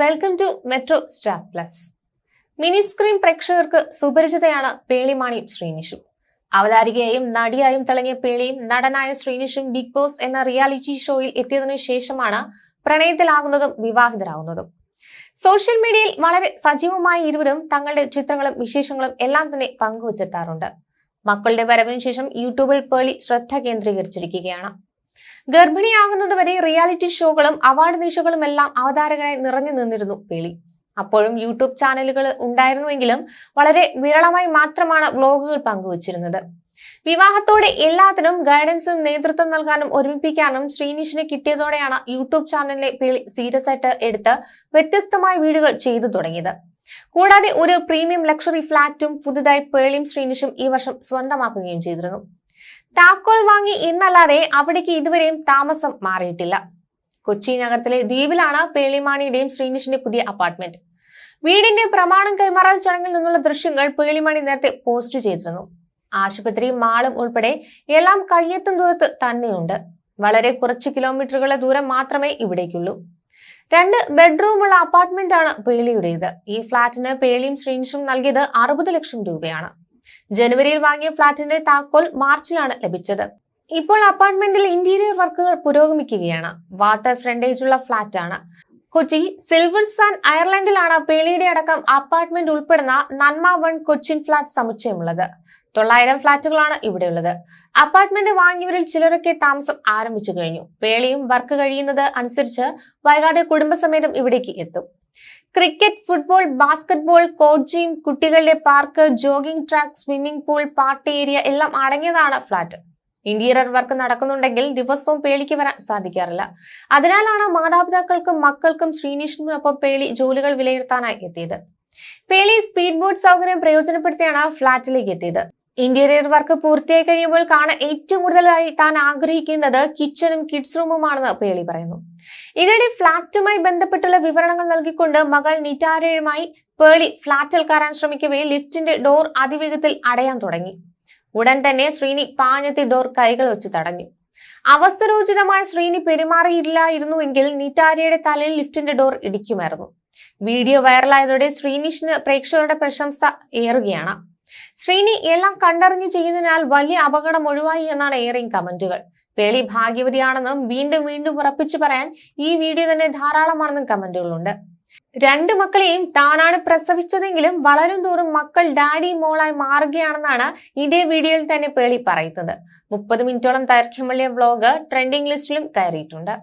Welcome to metro star plus mini screen പ്രേക്ഷകർക്ക് സുപരിചിതയാണ് പേളിമാണിയും ശ്രീനിഷും. അവതാരികയായും നടിയായും തിളങ്ങിയ പേളിയും നടനായ ശ്രീനിഷും ബിഗ് ബോസ് എന്ന റിയാലിറ്റി ഷോയിൽ എത്തിയതിനു ശേഷമാണ് പ്രണയത്തിലാകുന്നതും വിവാഹിതരാകുന്നതും. സോഷ്യൽ മീഡിയയിൽ വളരെ സജീവമായ ഇരുവരും തങ്ങളുടെ ചിത്രങ്ങളും വിശേഷങ്ങളും എല്ലാം തന്നെ പങ്കുവച്ചെത്താറുണ്ട്. മക്കളുടെ വരവിന് ശേഷം യൂട്യൂബിൽ പേളി ശ്രദ്ധ കേന്ദ്രീകരിച്ചിരിക്കുകയാണ്. ഗർഭിണിയാകുന്നതുവരെ റിയാലിറ്റി ഷോകളും അവാർഡ് നിശകളും എല്ലാം അവതാരകരായി നിറഞ്ഞു നിന്നിരുന്നു പേളി. അപ്പോഴും യൂട്യൂബ് ചാനലുകൾ ഉണ്ടായിരുന്നുവെങ്കിലും വളരെ വിരളമായി മാത്രമാണ് വ്ലോഗുകൾ പങ്കുവച്ചിരുന്നത്. വിവാഹത്തോടെ എല്ലാത്തിനും ഗൈഡൻസും നേതൃത്വം നൽകാനും ഒരുമിപ്പിക്കാനും ശ്രീനിഷിനെ കിട്ടിയതോടെയാണ് യൂട്യൂബ് ചാനലിലെ പേളി സീരിയസ് ആയിട്ട് എടുത്ത് വ്യത്യസ്തമായ വീടുകൾ ചെയ്തു തുടങ്ങിയത്. കൂടാതെ ഒരു പ്രീമിയം ലക്ഷറി ഫ്ളാറ്റും പുതുതായി പേളിയും ശ്രീനിഷും ഈ വർഷം സ്വന്തമാക്കുകയും ചെയ്തിരുന്നു. താക്കോൽ വാങ്ങി ഇന്നല്ലാതെ അവിടേക്ക് ഇതുവരെയും താമസം മാറിയിട്ടില്ല. കൊച്ചി നഗരത്തിലെ ദ്വീപിലാണ് പേളിമാണിയുടെയും ശ്രീനിഷിന്റെ പുതിയ അപ്പാർട്ട്മെന്റ്. വീടിന്റെ പ്രമാണം കൈമാറൽ ചടങ്ങിൽ നിന്നുള്ള ദൃശ്യങ്ങൾ പേളിമാണി നേരത്തെ പോസ്റ്റ് ചെയ്തിരുന്നു. ആശുപത്രിയും മാളും ഉൾപ്പെടെ എല്ലാം കയ്യെത്തും ദൂരത്ത് തന്നെയുണ്ട്. വളരെ കുറച്ച് കിലോമീറ്ററുകളുടെ ദൂരം മാത്രമേ ഇവിടേക്കുള്ളൂ. രണ്ട് ബെഡ്റൂമുള്ള അപ്പാർട്ട്മെന്റ് ആണ് പേളിയുടേത്. ഈ ഫ്ളാറ്റിന് പേളിയും ശ്രീനിഷും നൽകിയത് അറുപത് ലക്ഷം രൂപയാണ്. ജനുവരിയിൽ വാങ്ങിയ ഫ്ളാറ്റിന്റെ താക്കോൽ മാർച്ചിലാണ് ലഭിച്ചത്. ഇപ്പോൾ അപ്പാർട്ട്മെന്റിൽ ഇന്റീരിയർ വർക്കുകൾ പുരോഗമിക്കുകയാണ്. വാട്ടർ ഫ്രണ്ടേജ് ഫ്രണ്ടേജുള്ള ഫ്ളാറ്റാണ്. കൊച്ചി സിൽവർ സാൻ അയർലൻഡിലാണ് പേളിയുടെ അടക്കം അപ്പാർട്ട്മെന്റ് ഉൾപ്പെടുന്ന നന്മ വൺ കൊച്ചിൻ ഫ്ളാറ്റ് സമുച്ചയമുള്ളത്. തൊള്ളായിരം ഫ്ളാറ്റുകളാണ് ഇവിടെയുള്ളത്. അപ്പാർട്ട്മെന്റ് വാങ്ങിയവരിൽ ചിലരൊക്കെ താമസം ആരംഭിച്ചു കഴിഞ്ഞു. പേളിയും വർക്ക് കഴിയുന്നത് അനുസരിച്ച് വൈകാതെ കുടുംബസമേതം ഇവിടേക്ക് എത്തും. ക്രിക്കറ്റ് ഫുട്ബോൾ ബാസ്കറ്റ്ബോൾ കോച്ചിങ് കുട്ടികളുടെ park jogging track swimming pool party area എല്ലാം അടങ്ങിയതാണ് ഫ്ളാറ്റ് ഇന്റീരിയർ വർക്ക് നടക്കുന്നുണ്ടെങ്കിൽ ദിവസവും പേളിക്ക് വരാൻ സാധിക്കാറില്ല. അതിനാലാണ് മാതാപിതാക്കൾക്കും മക്കൾക്കും ശ്രീനിഷിനൊപ്പം പേളി ജോലികൾ വിലയിരുത്താനായി എത്തിയത്. പേളി സ്പീഡ് ബോട്ട് സൗകര്യം പ്രയോജനപ്പെടുത്തിയാണ് ഫ്ളാറ്റിലേക്ക് എത്തിയത്. ഇന്റീരിയർ വർക്ക് പൂർത്തിയായി കഴിയുമ്പോൾ കാണാൻ ഏറ്റവും കൂടുതലായി താൻ ആഗ്രഹിക്കുന്നത് കിച്ചണും കിഡ്സ് റൂമുമാണെന്ന് പേളി പറയുന്നു. ഇതിനിടെ ഫ്ളാറ്റുമായി ബന്ധപ്പെട്ടുള്ള വിവരണങ്ങൾ നൽകിക്കൊണ്ട് മകൾ നിറ്റാരയുമായി പേളി ഫ്ളാറ്റിൽ കയറാൻ ശ്രമിക്കവേ ലിഫ്റ്റിന്റെ ഡോർ അതിവേഗത്തിൽ അടയാൻ തുടങ്ങി. ഉടൻ തന്നെ ശ്രീനി പാഞ്ഞെത്തി ഡോർ കൈകൾ വെച്ച് തടഞ്ഞു. അവസരോചിതമായി ശ്രീനി പെരുമാറിയില്ലായിരുന്നുവെങ്കിൽ നിറ്റാരിയുടെ തലയിൽ ലിഫ്റ്റിന്റെ ഡോർ ഇടിക്കുമായിരുന്നു. വീഡിയോ വൈറലായതോടെ ശ്രീനിഷിന് പ്രേക്ഷകരുടെ പ്രശംസ ഏറുകയാണ്. ശ്രീനി എല്ലാം കണ്ടറിഞ്ഞു ചെയ്യുന്നതിനാൽ വലിയ അപകടം ഒഴിവായി എന്നാണ് ഏറെയും കമന്റുകൾ. പേളി ഭാഗ്യവതിയാണെന്നും വീണ്ടും വീണ്ടും ഉറപ്പിച്ചു പറയാൻ ഈ വീഡിയോ തന്നെ ധാരാളമാണെന്നും കമന്റുകളുണ്ട്. രണ്ട് മക്കളെയും താനാണ് പ്രസവിച്ചതെങ്കിലും വളരും തോറും മക്കൾ ഡാഡി മോളായി മാറുകയാണെന്നാണ് ഇതേ വീഡിയോയിൽ തന്നെ പേളി പറയുന്നത്. മുപ്പത് മിനിറ്റോളം ദൈർഘ്യമുള്ള വ്ലോഗ് ട്രെൻഡിംഗ് ലിസ്റ്റിലും കയറിയിട്ടുണ്ട്.